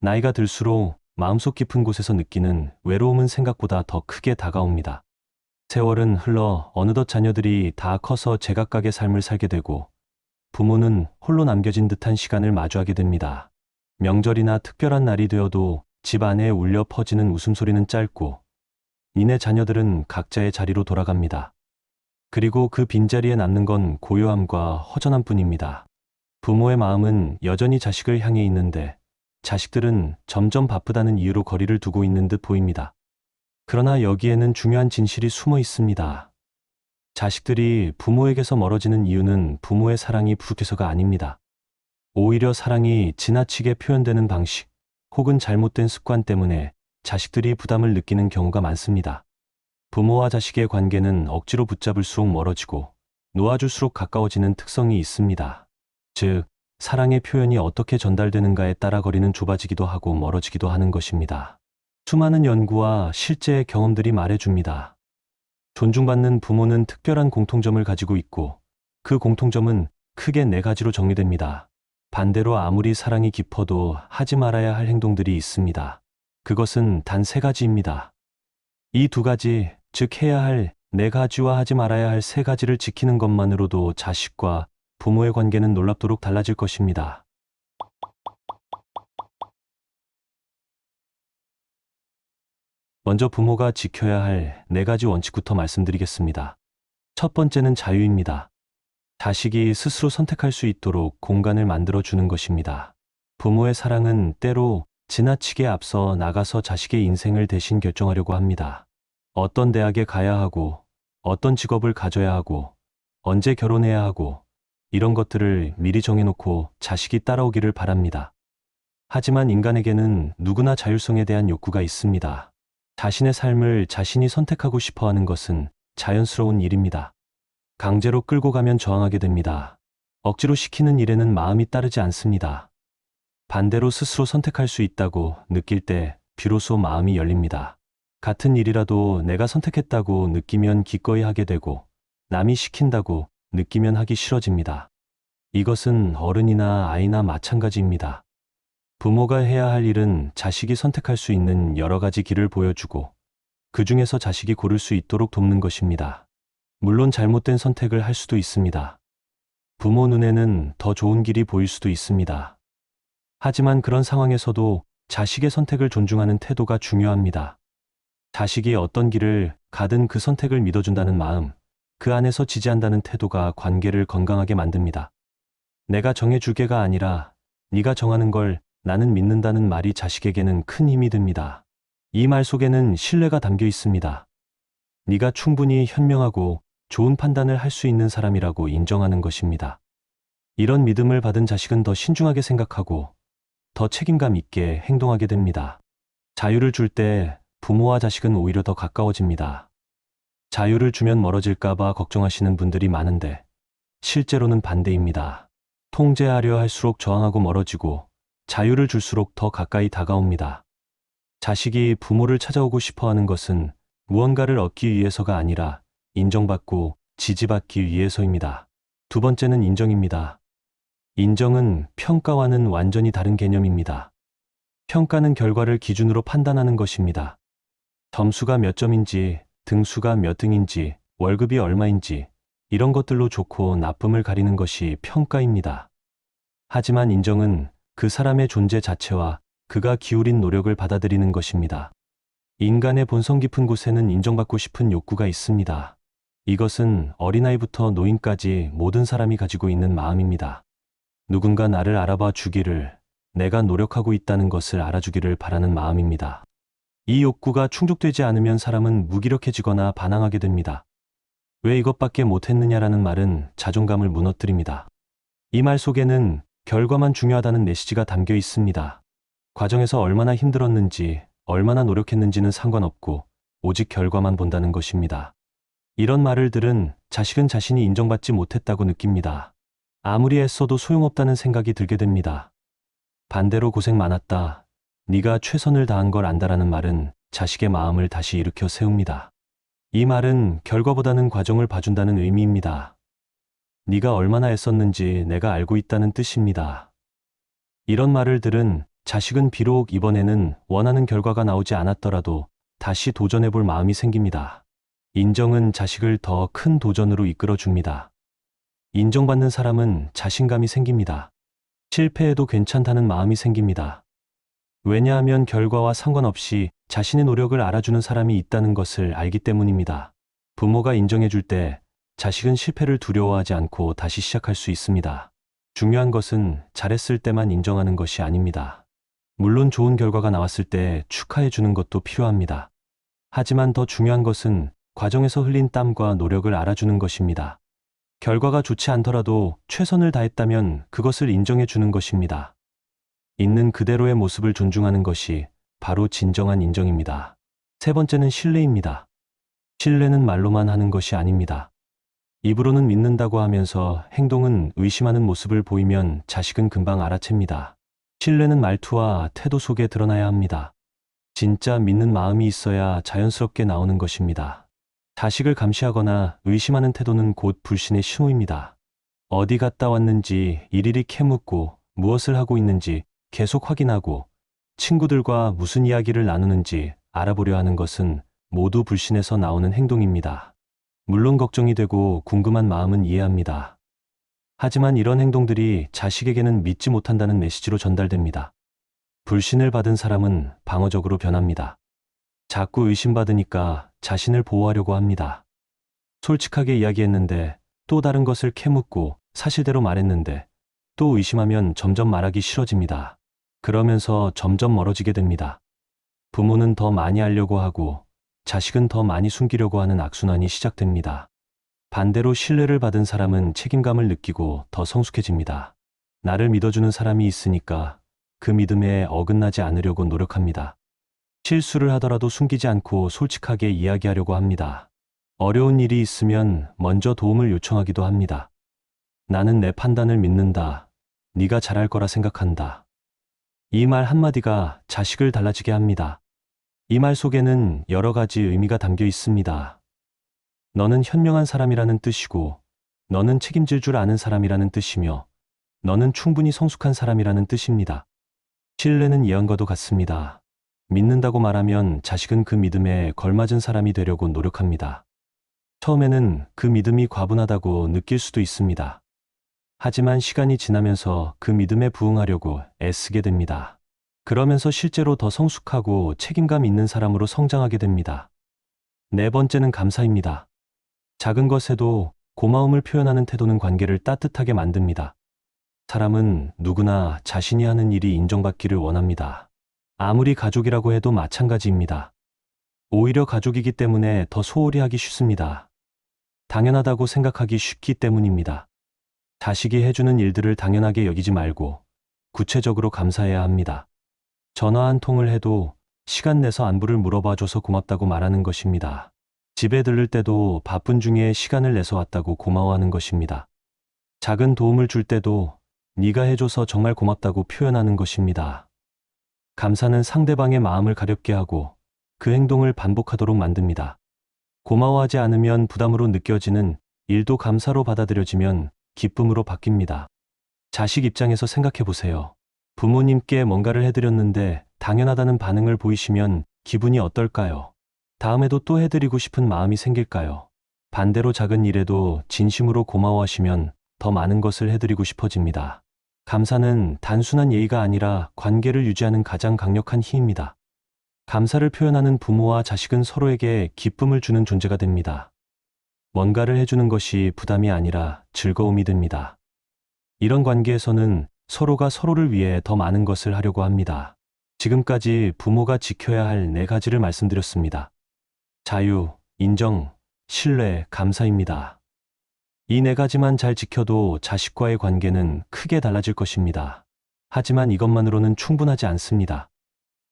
나이가 들수록 마음속 깊은 곳에서 느끼는 외로움은 생각보다 더 크게 다가옵니다. 세월은 흘러 어느덧 자녀들이 다 커서 제각각의 삶을 살게 되고 부모는 홀로 남겨진 듯한 시간을 마주하게 됩니다. 명절이나 특별한 날이 되어도 집 안에 울려 퍼지는 웃음소리는 짧고 이내 자녀들은 각자의 자리로 돌아갑니다. 그리고 그 빈자리에 남는 건 고요함과 허전함 뿐입니다. 부모의 마음은 여전히 자식을 향해 있는데 자식들은 점점 바쁘다는 이유로 거리를 두고 있는 듯 보입니다. 그러나 여기에는 중요한 진실이 숨어 있습니다. 자식들이 부모에게서 멀어지는 이유는 부모의 사랑이 부족해서가 아닙니다. 오히려 사랑이 지나치게 표현되는 방식 혹은 잘못된 습관 때문에 자식들이 부담을 느끼는 경우가 많습니다. 부모와 자식의 관계는 억지로 붙잡을수록 멀어지고 놓아줄수록 가까워지는 특성이 있습니다. 즉, 사랑의 표현이 어떻게 전달되는가에 따라 거리는 좁아지기도 하고 멀어지기도 하는 것입니다. 수많은 연구와 실제의 경험들이 말해줍니다. 존중받는 부모는 특별한 공통점을 가지고 있고 그 공통점은 크게 네 가지로 정리됩니다. 반대로 아무리 사랑이 깊어도 하지 말아야 할 행동들이 있습니다. 그것은 단 세 가지입니다. 이 두 가지, 즉 해야 할 네 가지와 하지 말아야 할 세 가지를 지키는 것만으로도 자식과 부모의 관계는 놀랍도록 달라질 것입니다. 먼저 부모가 지켜야 할 네 가지 원칙부터 말씀드리겠습니다. 첫 번째는 자유입니다. 자식이 스스로 선택할 수 있도록 공간을 만들어 주는 것입니다. 부모의 사랑은 때로 지나치게 앞서 나가서 자식의 인생을 대신 결정하려고 합니다. 어떤 대학에 가야 하고, 어떤 직업을 가져야 하고, 언제 결혼해야 하고, 이런 것들을 미리 정해놓고 자식이 따라오기를 바랍니다. 하지만 인간에게는 누구나 자율성에 대한 욕구가 있습니다. 자신의 삶을 자신이 선택하고 싶어 하는 것은 자연스러운 일입니다. 강제로 끌고 가면 저항하게 됩니다. 억지로 시키는 일에는 마음이 따르지 않습니다. 반대로 스스로 선택할 수 있다고 느낄 때 비로소 마음이 열립니다. 같은 일이라도 내가 선택했다고 느끼면 기꺼이 하게 되고 남이 시킨다고 느끼면 하기 싫어집니다. 이것은 어른이나 아이나 마찬가지입니다. 부모가 해야 할 일은 자식이 선택할 수 있는 여러 가지 길을 보여주고 그 중에서 자식이 고를 수 있도록 돕는 것입니다. 물론 잘못된 선택을 할 수도 있습니다. 부모 눈에는 더 좋은 길이 보일 수도 있습니다. 하지만 그런 상황에서도 자식의 선택을 존중하는 태도가 중요합니다. 자식이 어떤 길을 가든 그 선택을 믿어준다는 마음, 그 안에서 지지한다는 태도가 관계를 건강하게 만듭니다. 내가 정해줄게가 아니라 네가 정하는 걸 나는 믿는다는 말이 자식에게는 큰 힘이 됩니다. 이 말 속에는 신뢰가 담겨 있습니다. 네가 충분히 현명하고 좋은 판단을 할 수 있는 사람이라고 인정하는 것입니다. 이런 믿음을 받은 자식은 더 신중하게 생각하고 더 책임감 있게 행동하게 됩니다. 자유를 줄 때 부모와 자식은 오히려 더 가까워집니다. 자유를 주면 멀어질까봐 걱정하시는 분들이 많은데 실제로는 반대입니다. 통제하려 할수록 저항하고 멀어지고 자유를 줄수록 더 가까이 다가옵니다. 자식이 부모를 찾아오고 싶어 하는 것은 무언가를 얻기 위해서가 아니라 인정받고 지지받기 위해서입니다. 두 번째는 인정입니다. 인정은 평가와는 완전히 다른 개념입니다. 평가는 결과를 기준으로 판단하는 것입니다. 점수가 몇 점인지, 등수가 몇 등인지, 월급이 얼마인지, 이런 것들로 좋고 나쁨을 가리는 것이 평가입니다. 하지만 인정은 그 사람의 존재 자체와 그가 기울인 노력을 받아들이는 것입니다. 인간의 본성 깊은 곳에는 인정받고 싶은 욕구가 있습니다. 이것은 어린아이부터 노인까지 모든 사람이 가지고 있는 마음입니다. 누군가 나를 알아봐 주기를, 내가 노력하고 있다는 것을 알아주기를 바라는 마음입니다. 이 욕구가 충족되지 않으면 사람은 무기력해지거나 반항하게 됩니다. 왜 이것밖에 못했느냐라는 말은 자존감을 무너뜨립니다. 이 말 속에는 결과만 중요하다는 메시지가 담겨 있습니다. 과정에서 얼마나 힘들었는지, 얼마나 노력했는지는 상관없고, 오직 결과만 본다는 것입니다. 이런 말을 들은 자식은 자신이 인정받지 못했다고 느낍니다. 아무리 애써도 소용없다는 생각이 들게 됩니다. 반대로 고생 많았다. 네가 최선을 다한 걸 안다라는 말은 자식의 마음을 다시 일으켜 세웁니다. 이 말은 결과보다는 과정을 봐준다는 의미입니다. 네가 얼마나 애썼는지 내가 알고 있다는 뜻입니다. 이런 말을 들은 자식은 비록 이번에는 원하는 결과가 나오지 않았더라도 다시 도전해 볼 마음이 생깁니다. 인정은 자식을 더 큰 도전으로 이끌어 줍니다. 인정받는 사람은 자신감이 생깁니다. 실패해도 괜찮다는 마음이 생깁니다. 왜냐하면 결과와 상관없이 자신의 노력을 알아주는 사람이 있다는 것을 알기 때문입니다. 부모가 인정해 줄 때 자식은 실패를 두려워하지 않고 다시 시작할 수 있습니다. 중요한 것은 잘했을 때만 인정하는 것이 아닙니다. 물론 좋은 결과가 나왔을 때 축하해 주는 것도 필요합니다. 하지만 더 중요한 것은 과정에서 흘린 땀과 노력을 알아주는 것입니다. 결과가 좋지 않더라도 최선을 다했다면 그것을 인정해 주는 것입니다. 있는 그대로의 모습을 존중하는 것이 바로 진정한 인정입니다. 세 번째는 신뢰입니다. 신뢰는 말로만 하는 것이 아닙니다. 입으로는 믿는다고 하면서 행동은 의심하는 모습을 보이면 자식은 금방 알아챕니다. 신뢰는 말투와 태도 속에 드러나야 합니다. 진짜 믿는 마음이 있어야 자연스럽게 나오는 것입니다. 자식을 감시하거나 의심하는 태도는 곧 불신의 신호입니다. 어디 갔다 왔는지 일일이 캐묻고 무엇을 하고 있는지 계속 확인하고 친구들과 무슨 이야기를 나누는지 알아보려 하는 것은 모두 불신에서 나오는 행동입니다. 물론 걱정이 되고 궁금한 마음은 이해합니다. 하지만 이런 행동들이 자식에게는 믿지 못한다는 메시지로 전달됩니다. 불신을 받은 사람은 방어적으로 변합니다. 자꾸 의심받으니까 자신을 보호하려고 합니다. 솔직하게 이야기했는데 또 다른 것을 캐묻고 사실대로 말했는데 또 의심하면 점점 말하기 싫어집니다. 그러면서 점점 멀어지게 됩니다. 부모는 더 많이 알려고 하고 자식은 더 많이 숨기려고 하는 악순환이 시작됩니다. 반대로 신뢰를 받은 사람은 책임감을 느끼고 더 성숙해집니다. 나를 믿어주는 사람이 있으니까 그 믿음에 어긋나지 않으려고 노력합니다. 실수를 하더라도 숨기지 않고 솔직하게 이야기하려고 합니다. 어려운 일이 있으면 먼저 도움을 요청하기도 합니다. 나는 내 판단을 믿는다. 네가 잘할 거라 생각한다. 이 말 한마디가 자식을 달라지게 합니다. 이 말 속에는 여러 가지 의미가 담겨 있습니다. 너는 현명한 사람이라는 뜻이고, 너는 책임질 줄 아는 사람이라는 뜻이며, 너는 충분히 성숙한 사람이라는 뜻입니다. 신뢰는 예언과도 같습니다. 믿는다고 말하면 자식은 그 믿음에 걸맞은 사람이 되려고 노력합니다. 처음에는 그 믿음이 과분하다고 느낄 수도 있습니다. 하지만 시간이 지나면서 그 믿음에 부응하려고 애쓰게 됩니다. 그러면서 실제로 더 성숙하고 책임감 있는 사람으로 성장하게 됩니다. 네 번째는 감사입니다. 작은 것에도 고마움을 표현하는 태도는 관계를 따뜻하게 만듭니다. 사람은 누구나 자신이 하는 일이 인정받기를 원합니다. 아무리 가족이라고 해도 마찬가지입니다. 오히려 가족이기 때문에 더 소홀히 하기 쉽습니다. 당연하다고 생각하기 쉽기 때문입니다. 자식이 해주는 일들을 당연하게 여기지 말고 구체적으로 감사해야 합니다. 전화 한 통을 해도 시간 내서 안부를 물어봐줘서 고맙다고 말하는 것입니다. 집에 들를 때도 바쁜 중에 시간을 내서 왔다고 고마워하는 것입니다. 작은 도움을 줄 때도 네가 해줘서 정말 고맙다고 표현하는 것입니다. 감사는 상대방의 마음을 가렵게 하고 그 행동을 반복하도록 만듭니다. 고마워하지 않으면 부담으로 느껴지는 일도 감사로 받아들여지면 기쁨으로 바뀝니다. 자식 입장에서 생각해 보세요. 부모님께 뭔가를 해드렸는데 당연하다는 반응을 보이시면 기분이 어떨까요? 다음에도 또 해드리고 싶은 마음이 생길까요? 반대로 작은 일에도 진심으로 고마워하시면 더 많은 것을 해드리고 싶어집니다. 감사는 단순한 예의가 아니라 관계를 유지하는 가장 강력한 힘입니다. 감사를 표현하는 부모와 자식은 서로에게 기쁨을 주는 존재가 됩니다. 뭔가를 해주는 것이 부담이 아니라 즐거움이 됩니다. 이런 관계에서는 서로가 서로를 위해 더 많은 것을 하려고 합니다. 지금까지 부모가 지켜야 할 네 가지를 말씀드렸습니다. 자유, 인정, 신뢰, 감사입니다. 이 네 가지만 잘 지켜도 자식과의 관계는 크게 달라질 것입니다. 하지만 이것만으로는 충분하지 않습니다.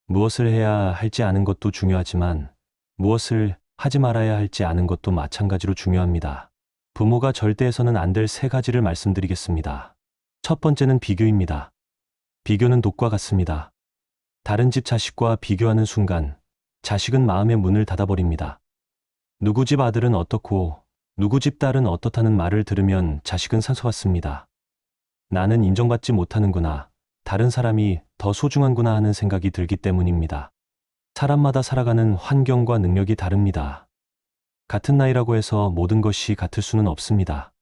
무엇을 해야 할지 아는 것도 중요하지만 무엇을 하지 말아야 할지 아는 것도 마찬가지로 중요합니다. 부모가 절대 해서는 안 될 세 가지를 말씀드리겠습니다. 첫 번째는 비교입니다. 비교는 독과 같습니다. 다른 집 자식과 비교하는 순간 자식은 마음의 문을 닫아버립니다. 누구 집 아들은 어떻고 누구 집 딸은 어떻다는 말을 들으면 자식은 상처받습니다. 나는 인정받지 못하는구나. 다른 사람이 더 소중한구나 하는 생각이 들기 때문입니다. 사람마다 살아가는 환경과 능력이 다릅니다. 같은 나이라고 해서 모든 것이 같을 수는 없습니다.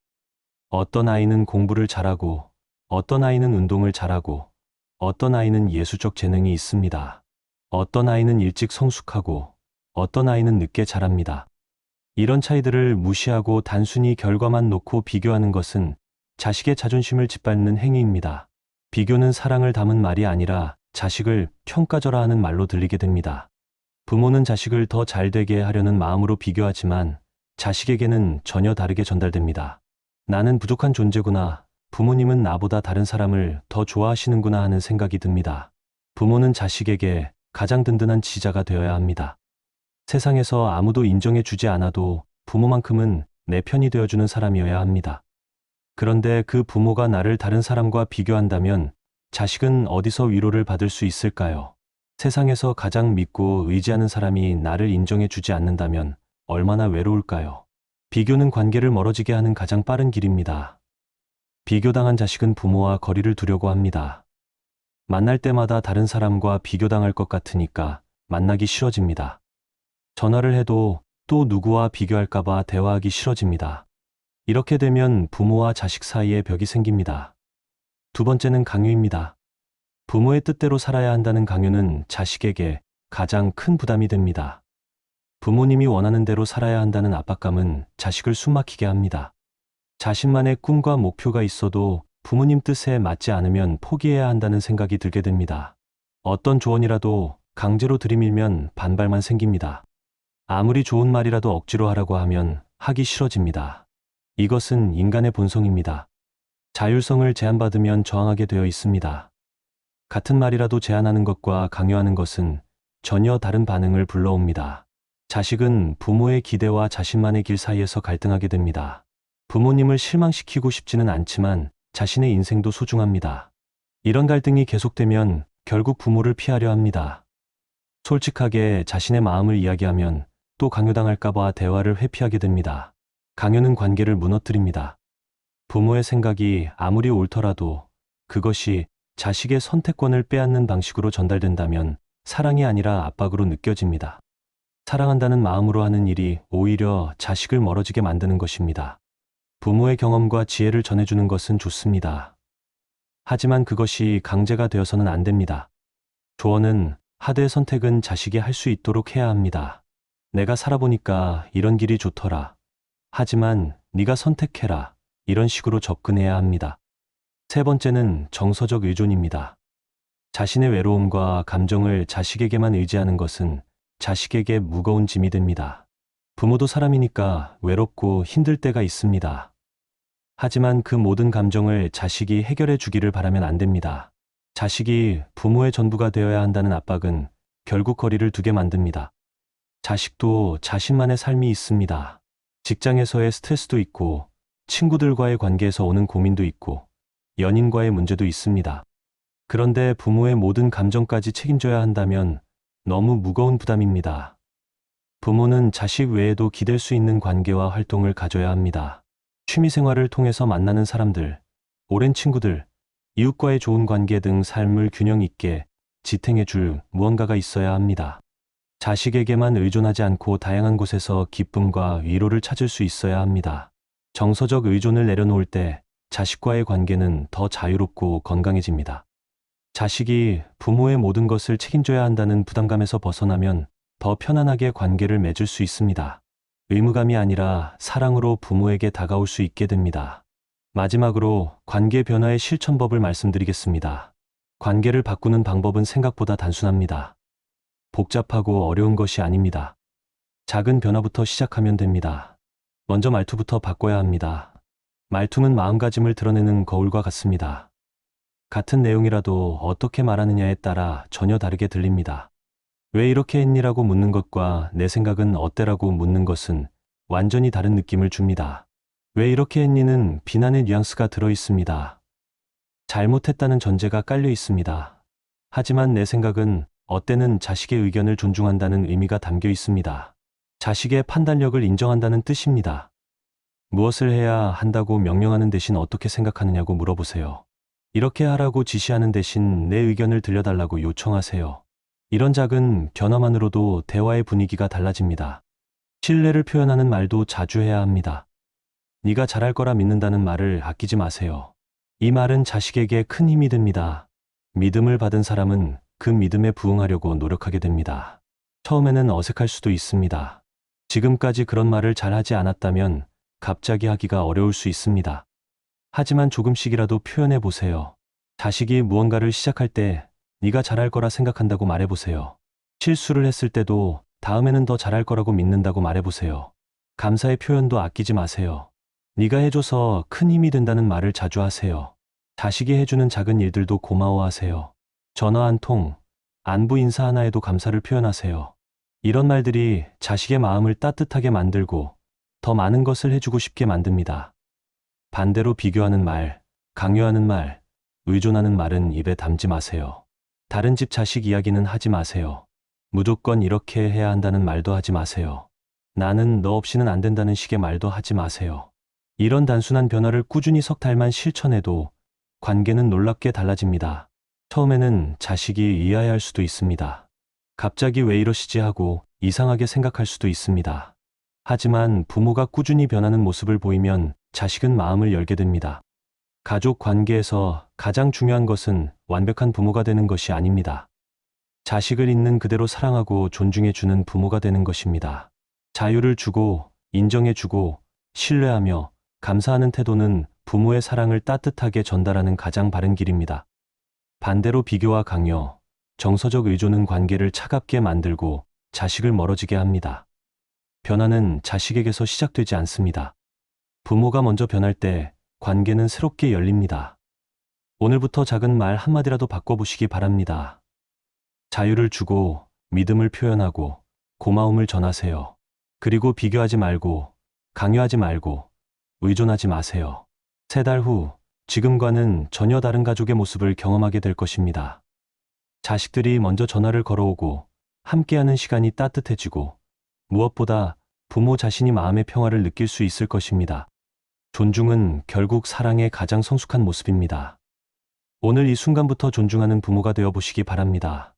어떤 아이는 공부를 잘하고, 어떤 아이는 운동을 잘하고, 어떤 아이는 예술적 재능이 있습니다. 어떤 아이는 일찍 성숙하고, 어떤 아이는 늦게 자랍니다. 이런 차이들을 무시하고 단순히 결과만 놓고 비교하는 것은 자식의 자존심을 짓밟는 행위입니다. 비교는 사랑을 담은 말이 아니라 자식을 평가절하 하는 말로 들리게 됩니다. 부모는 자식을 더 잘 되게 하려는 마음으로 비교하지만 자식에게는 전혀 다르게 전달됩니다. 나는 부족한 존재구나. 부모님은 나보다 다른 사람을 더 좋아하시는구나 하는 생각이 듭니다. 부모는 자식에게 가장 든든한 지자가 되어야 합니다. 세상에서 아무도 인정해 주지 않아도 부모만큼은 내 편이 되어주는 사람이어야 합니다. 그런데 그 부모가 나를 다른 사람과 비교한다면 자식은 어디서 위로를 받을 수 있을까요? 세상에서 가장 믿고 의지하는 사람이 나를 인정해 주지 않는다면 얼마나 외로울까요? 비교는 관계를 멀어지게 하는 가장 빠른 길입니다. 비교당한 자식은 부모와 거리를 두려고 합니다. 만날 때마다 다른 사람과 비교당할 것 같으니까 만나기 싫어집니다. 전화를 해도 또 누구와 비교할까봐 대화하기 싫어집니다. 이렇게 되면 부모와 자식 사이에 벽이 생깁니다. 두 번째는 강요입니다. 부모의 뜻대로 살아야 한다는 강요는 자식에게 가장 큰 부담이 됩니다. 부모님이 원하는 대로 살아야 한다는 압박감은 자식을 숨막히게 합니다. 자신만의 꿈과 목표가 있어도 부모님 뜻에 맞지 않으면 포기해야 한다는 생각이 들게 됩니다. 어떤 조언이라도 강제로 들이밀면 반발만 생깁니다. 아무리 좋은 말이라도 억지로 하라고 하면 하기 싫어집니다. 이것은 인간의 본성입니다. 자율성을 제한받으면 저항하게 되어 있습니다. 같은 말이라도 제한하는 것과 강요하는 것은 전혀 다른 반응을 불러옵니다. 자식은 부모의 기대와 자신만의 길 사이에서 갈등하게 됩니다. 부모님을 실망시키고 싶지는 않지만 자신의 인생도 소중합니다. 이런 갈등이 계속되면 결국 부모를 피하려 합니다. 솔직하게 자신의 마음을 이야기하면 또 강요당할까봐 대화를 회피하게 됩니다. 강요는 관계를 무너뜨립니다. 부모의 생각이 아무리 옳더라도 그것이 자식의 선택권을 빼앗는 방식으로 전달된다면 사랑이 아니라 압박으로 느껴집니다. 사랑한다는 마음으로 하는 일이 오히려 자식을 멀어지게 만드는 것입니다. 부모의 경험과 지혜를 전해주는 것은 좋습니다. 하지만 그것이 강제가 되어서는 안 됩니다. 조언은 하되 선택은 자식이 할 수 있도록 해야 합니다. 내가 살아보니까 이런 길이 좋더라. 하지만 네가 선택해라. 이런 식으로 접근해야 합니다. 세 번째는 정서적 의존입니다. 자신의 외로움과 감정을 자식에게만 의지하는 것은 자식에게 무거운 짐이 됩니다. 부모도 사람이니까 외롭고 힘들 때가 있습니다. 하지만 그 모든 감정을 자식이 해결해 주기를 바라면 안 됩니다. 자식이 부모의 전부가 되어야 한다는 압박은 결국 거리를 두게 만듭니다. 자식도 자신만의 삶이 있습니다. 직장에서의 스트레스도 있고, 친구들과의 관계에서 오는 고민도 있고, 연인과의 문제도 있습니다. 그런데 부모의 모든 감정까지 책임져야 한다면 너무 무거운 부담입니다. 부모는 자식 외에도 기댈 수 있는 관계와 활동을 가져야 합니다. 취미 생활을 통해서 만나는 사람들, 오랜 친구들, 이웃과의 좋은 관계 등 삶을 균형 있게 지탱해 줄 무언가가 있어야 합니다. 자식에게만 의존하지 않고 다양한 곳에서 기쁨과 위로를 찾을 수 있어야 합니다. 정서적 의존을 내려놓을 때 자식과의 관계는 더 자유롭고 건강해집니다. 자식이 부모의 모든 것을 책임져야 한다는 부담감에서 벗어나면 더 편안하게 관계를 맺을 수 있습니다. 의무감이 아니라 사랑으로 부모에게 다가올 수 있게 됩니다. 마지막으로 관계 변화의 실천법을 말씀드리겠습니다. 관계를 바꾸는 방법은 생각보다 단순합니다. 복잡하고 어려운 것이 아닙니다. 작은 변화부터 시작하면 됩니다. 먼저 말투부터 바꿔야 합니다. 말투는 마음가짐을 드러내는 거울과 같습니다. 같은 내용이라도 어떻게 말하느냐에 따라 전혀 다르게 들립니다. 왜 이렇게 했니라고 묻는 것과 내 생각은 어때라고 묻는 것은 완전히 다른 느낌을 줍니다. 왜 이렇게 했니는 비난의 뉘앙스가 들어 있습니다. 잘못했다는 전제가 깔려 있습니다. 하지만 내 생각은 어때는 자식의 의견을 존중한다는 의미가 담겨 있습니다. 자식의 판단력을 인정한다는 뜻입니다. 무엇을 해야 한다고 명령하는 대신 어떻게 생각하느냐고 물어보세요. 이렇게 하라고 지시하는 대신 내 의견을 들려달라고 요청하세요. 이런 작은 변화만으로도 대화의 분위기가 달라집니다. 신뢰를 표현하는 말도 자주 해야 합니다. 네가 잘할 거라 믿는다는 말을 아끼지 마세요. 이 말은 자식에게 큰 힘이 됩니다. 믿음을 받은 사람은 그 믿음에 부응하려고 노력하게 됩니다. 처음에는 어색할 수도 있습니다. 지금까지 그런 말을 잘 하지 않았다면 갑자기 하기가 어려울 수 있습니다. 하지만 조금씩이라도 표현해 보세요. 자식이 무언가를 시작할 때 네가 잘할 거라 생각한다고 말해 보세요. 실수를 했을 때도 다음에는 더 잘할 거라고 믿는다고 말해 보세요. 감사의 표현도 아끼지 마세요. 네가 해줘서 큰 힘이 된다는 말을 자주 하세요. 자식이 해주는 작은 일들도 고마워하세요. 전화 한 통, 안부 인사 하나에도 감사를 표현하세요. 이런 말들이 자식의 마음을 따뜻하게 만들고 더 많은 것을 해주고 싶게 만듭니다. 반대로 비교하는 말, 강요하는 말, 의존하는 말은 입에 담지 마세요. 다른 집 자식 이야기는 하지 마세요. 무조건 이렇게 해야 한다는 말도 하지 마세요. 나는 너 없이는 안 된다는 식의 말도 하지 마세요. 이런 단순한 변화를 꾸준히 석 달만 실천해도 관계는 놀랍게 달라집니다. 처음에는 자식이 이해할 수도 있습니다. 갑자기 왜 이러시지 하고 이상하게 생각할 수도 있습니다. 하지만 부모가 꾸준히 변하는 모습을 보이면 자식은 마음을 열게 됩니다. 가족 관계에서 가장 중요한 것은 완벽한 부모가 되는 것이 아닙니다. 자식을 있는 그대로 사랑하고 존중해 주는 부모가 되는 것입니다. 자유를 주고 인정해 주고 신뢰하며 감사하는 태도는 부모의 사랑을 따뜻하게 전달하는 가장 바른 길입니다. 반대로 비교와 강요, 정서적 의존은 관계를 차갑게 만들고 자식을 멀어지게 합니다. 변화는 자식에게서 시작되지 않습니다. 부모가 먼저 변할 때 관계는 새롭게 열립니다. 오늘부터 작은 말 한마디라도 바꿔보시기 바랍니다. 자유를 주고 믿음을 표현하고 고마움을 전하세요. 그리고 비교하지 말고 강요하지 말고 의존하지 마세요. 세 달 후 지금과는 전혀 다른 가족의 모습을 경험하게 될 것입니다. 자식들이 먼저 전화를 걸어오고 함께하는 시간이 따뜻해지고 무엇보다 부모 자신이 마음의 평화를 느낄 수 있을 것입니다. 존중은 결국 사랑의 가장 성숙한 모습입니다. 오늘 이 순간부터 존중하는 부모가 되어 보시기 바랍니다.